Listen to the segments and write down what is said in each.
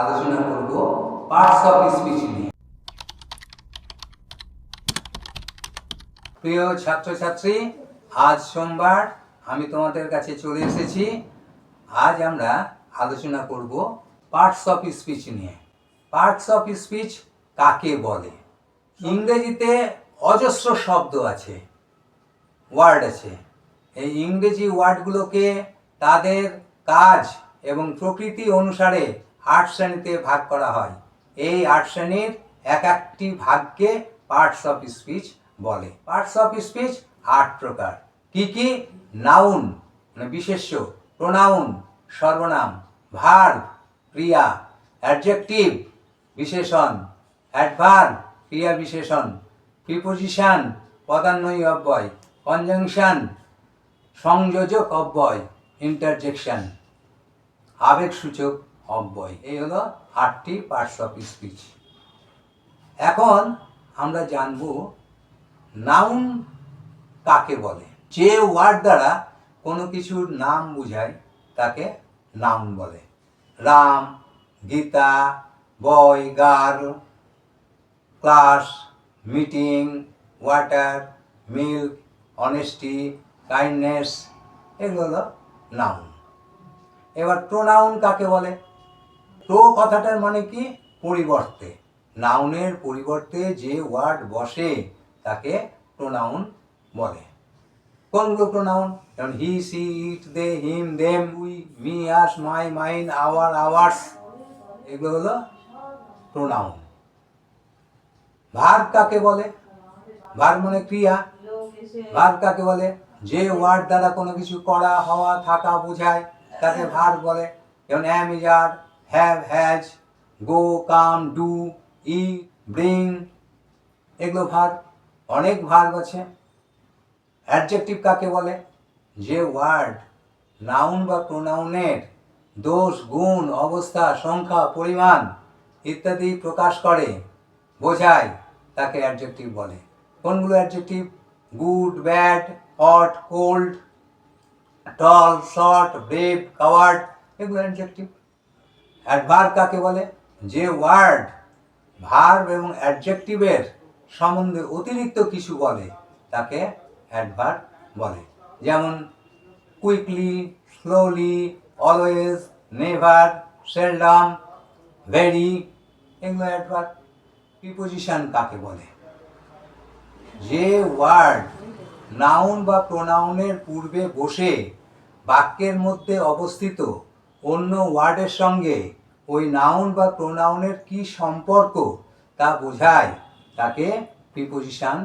আলোচনা করব parts of speech নিয়ে। প্রিয় ছাত্রছাত্রী, আজ সোমবার আমি তোমাদের কাছে চলে এসেছি। আজ আমরা আলোচনা করব পার্টস অফ স্পিচ নিয়ে। পার্টস অফ স্পিচ কাকে বলে? ইংরেজিতে অজস্র শব্দ আছে ওয়ার্ড আছে। এই ইংরেজি ওয়ার্ডগুলোকে তাদের কাজ এবং প্রকৃতি অনুসারে আট শ্রেণীতে ভাগ করা হয়। এই আট শ্রেণির এক একটি ভাগকে পার্টস অফ স্পিচ বলে। পার্টস অফ স্পিচ আট প্রকার। কি কি? নাউন মানে বিশেষ্য প্রোনাউন সর্বনাম ভার্ব ক্রিয়া অ্যাডজেক্টিভ বিশেষণ অ্যাডভার্ব ক্রিয়া বিশেষণ প্রিপোজিশন পদান্বয়ী অব্যয় কনজাংশন সংযোজক অব্যয় ইন্টারজেকশন আবেগসূচক অব্যয়। এই হলো আটটি পার্টস অফ স্পিচ এখন আমরা জানব নাউন কাকে বলে? যে ওয়ার্ড দ্বারা কোনো কিছুর নাম বোঝায়, তাকে নাউন বলে। Ram, Gita, boy, girl, class, meeting, water, milk honesty kindness এগুলো হলো নাউন এবার প্রোনাউন কাকে বলে? প্রো কথাটার মানে কি? পরিবর্তে। নাউনের পরিবর্তে যে ওয়ার্ড বসে, তাকে প্রোনাউন বলে। কোনগুলো প্রোনাউন যেমন he she it they him them we me us my mine our ours এগুলো হলো প্রোনাউন ভার্ব কাকে বলে? ভার্ব মানে ক্রিয়া। ভার্ব কাকে বলে? যে ওয়ার্ড দ্বারা কোনো কিছু করা, হওয়া, থাকা, বোঝায়, তাকে ভার্ব বলে। যেমন am is are have has go come do E bring এগুলো ভার্ব অনেক ভার্ব আছে। অ্যাডজেক্টিভ কাকে বলে? যে ওয়ার্ড নাউন বা প্রোনাউনের দোষ, গুণ, অবস্থা, সংখ্যা, পরিমাণ ইত্যাদি প্রকাশ করে, বোঝায়, তাকে অ্যাডজেক্টিভ বলে। কোনগুলো adjective good bad hot cold tall short brave coward এগুলো অ্যাডজেক্টিভ অ্যাডভার্ব কাকে বলে? যে ওয়ার্ড ভার্ব এবং অ্যাডজেক্টিভের সম্বন্ধে অতিরিক্ত কিছু বলে, তাকে অ্যাডভার্ব বলে। যেমন quickly slowly always never seldom very এগুলো অ্যাডভার্ব প্রিপোজিশন কাকে বলে? যে ওয়ার্ড নাউন বা প্রোনাউনের পূর্বে বসে বাক্যের মধ্যে অবস্থিত অন্য ওয়ার্ডের সঙ্গে ওই নাউন বা প্রোনাউনের কি সম্পর্ক তা বোঝায়। তাকে প্রিপোজিশান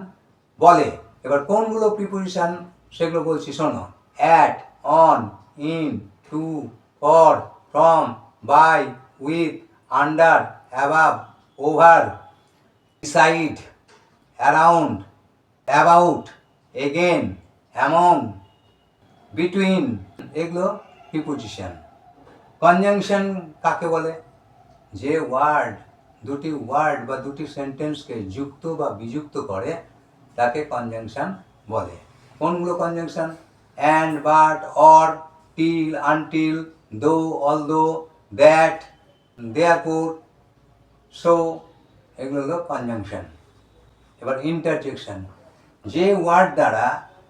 বলে। এবার কোনগুলো প্রিপোজিশান সেগুলো বলছি শোনো। At on in to for from by with under above over beside, around about again among, between এগুলো প্রিপোজিশন কনজাংশন কাকে বলে? যে ওয়ার্ড দুটি ওয়ার্ড বা দুটি সেন্টেন্সকে যুক্ত বা বিযুক্ত করে, তাকে কনজাংশন বলে। কোনগুলো conjunction and but or till until though although that therefore so এগুলো হলো কনজাংশন এবার ইন্টারজেকশন যে ওয়ার্ড দ্বারা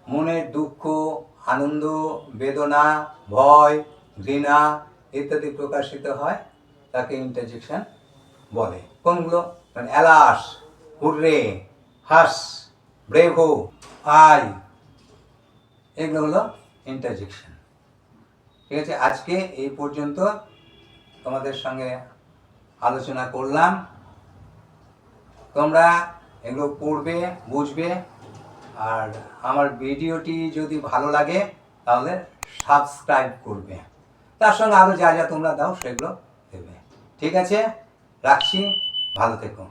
মনের দুঃখ, আনন্দ, বেদনা, ভয়, ঘৃণা ইত্যাদি প্রকাশিত হয়, তাকে ইন্টারজেকশন বলে। কোনগুলো? মানে alas, hurray, hush, bravo, ay, এগুলো হলো ইন্টারজেকশন ঠিক আছে, আজকে এই পর্যন্ত তোমাদের সঙ্গে আলোচনা করলাম। তোমরা এগুলো পড়বে, বুঝবে, আর আমার ভিডিওটি যদি ভালো লাগে, তাহলে সাবস্ক্রাইব করবে। তার সঙ্গে আরও যা যা তোমরা দাও সেগুলো দেবে। ঠিক আছে? রাখছি। ভালো থেকো।